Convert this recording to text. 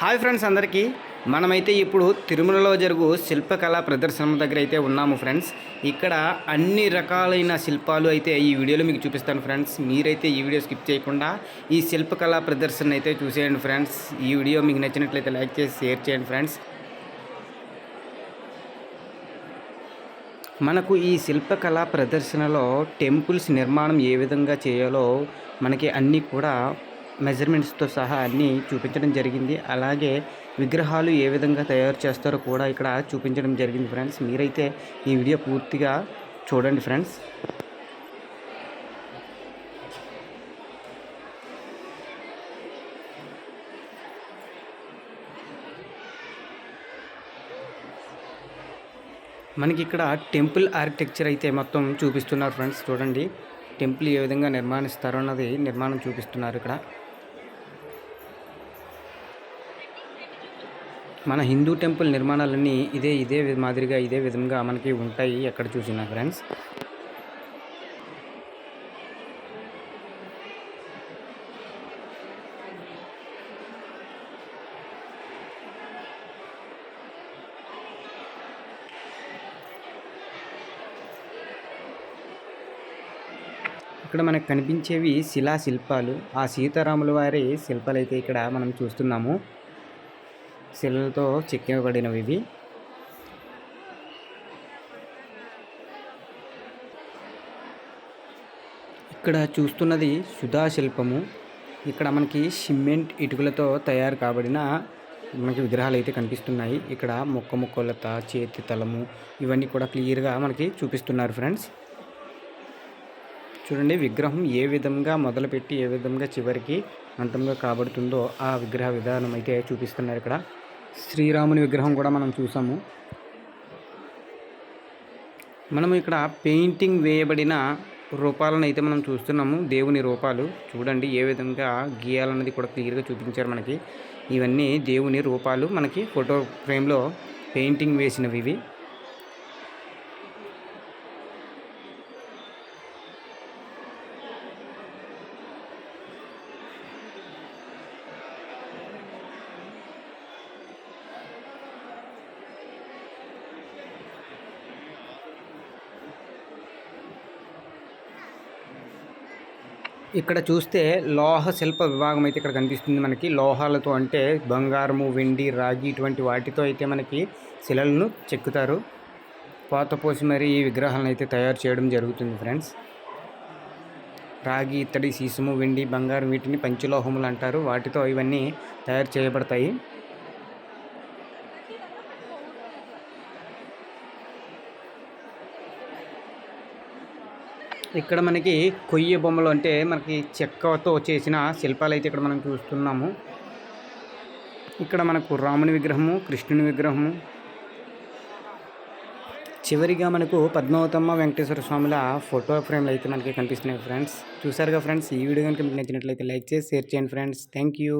Hi friends అందరికీ. మనమైతే ఇప్పుడు తిరుమలలో జరుగు శిల్పకళా ప్రదర్శన దగ్గర అయితే ఉన్నాము ఫ్రెండ్స్. ఇక్కడ అన్ని రకాలైన శిల్పాలు అయితే ఈ వీడియోలో మీకు చూపిస్తాను ఫ్రెండ్స్. మీరైతే ఈ వీడియో స్కిప్ చేయకుండా ఈ శిల్పకళా ప్రదర్శన అయితే చూసేయండి ఫ్రెండ్స్. ఈ వీడియో మీకు నచ్చినట్లయితే లైక్ చేసి షేర్ చేయండి ఫ్రెండ్స్. మనకు ఈ శిల్పకళా ప్రదర్శనలో టెంపుల్స్ నిర్మాణం ఏ విధంగా చేయాలో మనకి అన్నీ కూడా మెజర్మెంట్స్తో సహా అన్నీ చూపించడం జరిగింది. అలాగే విగ్రహాలు ఏ విధంగా తయారు చేస్తారో కూడా ఇక్కడ చూపించడం జరిగింది ఫ్రెండ్స్. మీరైతే ఈ వీడియో పూర్తిగా చూడండి ఫ్రెండ్స్. మనకి ఇక్కడ టెంపుల్ ఆర్కిటెక్చర్ అయితే మొత్తం చూపిస్తున్నారు ఫ్రెండ్స్. చూడండి టెంపుల్ ఏ విధంగా నిర్మాణిస్తారో అన్నది నిర్మాణం చూపిస్తున్నారు ఇక్కడ. మన హిందూ టెంపుల్ నిర్మాణాలన్నీ ఇదే ఇదే మాదిరిగా ఇదే విధంగా మనకి ఉంటాయి ఎక్కడ చూసినా ఫ్రెండ్స్. ఇక్కడ మనకు కనిపించేవి శిలా శిల్పాలు ఆ సీతారాముల వారి శిల్పాలు అయితే ఇక్కడ మనం చూస్తున్నాము. శిలలతో చెక్కబడినవి ఇవి. ఇక్కడ చూస్తున్నది సుధా శిల్పము ఇక్కడ మనకి సిమెంట్ ఇటుకలతో తయారు కాబడిన మనకి విగ్రహాలు అయితే కనిపిస్తున్నాయి. ఇక్కడ మొక్క మొక్కలత చేతి తలము ఇవన్నీ కూడా క్లియర్గా మనకి చూపిస్తున్నారు ఫ్రెండ్స్. చూడండి విగ్రహం ఏ విధంగా మొదలుపెట్టి ఏ విధంగా చివరికి అంతంగా కాబడుతుందో ఆ విగ్రహ విధానం అయితే చూపిస్తున్నారు ఇక్కడ. శ్రీరాముని విగ్రహం కూడా మనం చూసాము. మనం ఇక్కడ పెయింటింగ్ వేయబడిన రూపాలను అయితే మనం చూస్తున్నాము. దేవుని రూపాలు. చూడండి ఏ విధంగా గీయాలన్నది కూడా క్లియర్గా చూపించారు మనకి. ఇవన్నీ దేవుని రూపాలు. మనకి ఫోటో ఫ్రేమ్లో పెయింటింగ్ వేసినవి ఇవి. ఇక్కడ చూస్తే లోహ శిల్ప విభాగం అయితే ఇక్కడ కనిపిస్తుంది మనకి. లోహాలతో అంటే బంగారము వెండి రాగి ఇటువంటి వాటితో అయితే మనకి శిలలను చెక్కుతారు. పోత పోసి మరి ఈ విగ్రహాలను అయితే తయారు చేయడం జరుగుతుంది ఫ్రెండ్స్. రాగి ఇత్తడి సీసము వెండి బంగారం వీటిని పంచలోహములు అంటారు. వాటితో ఇవన్నీ తయారు చేయబడతాయి. ఇక్కడ మనకి కొయ్య బొమ్మలు అంటే మనకి చెక్కతో చేసిన శిల్పాలు అయితే ఇక్కడ మనం చూస్తున్నాము. ఇక్కడ మనకు రాముని విగ్రహము కృష్ణుని విగ్రహము. చివరిగా మనకు పద్మావతమ్మ వెంకటేశ్వర స్వాముల ఫోటో ఫ్రేమ్లు అయితే మనకి కనిపిస్తున్నాయి ఫ్రెండ్స్. చూసారుగా ఫ్రెండ్స్? ఈ వీడియో కనుక మీకు నచ్చినట్లయితే లైక్ చేసి షేర్ చేయండి ఫ్రెండ్స్. Thank you.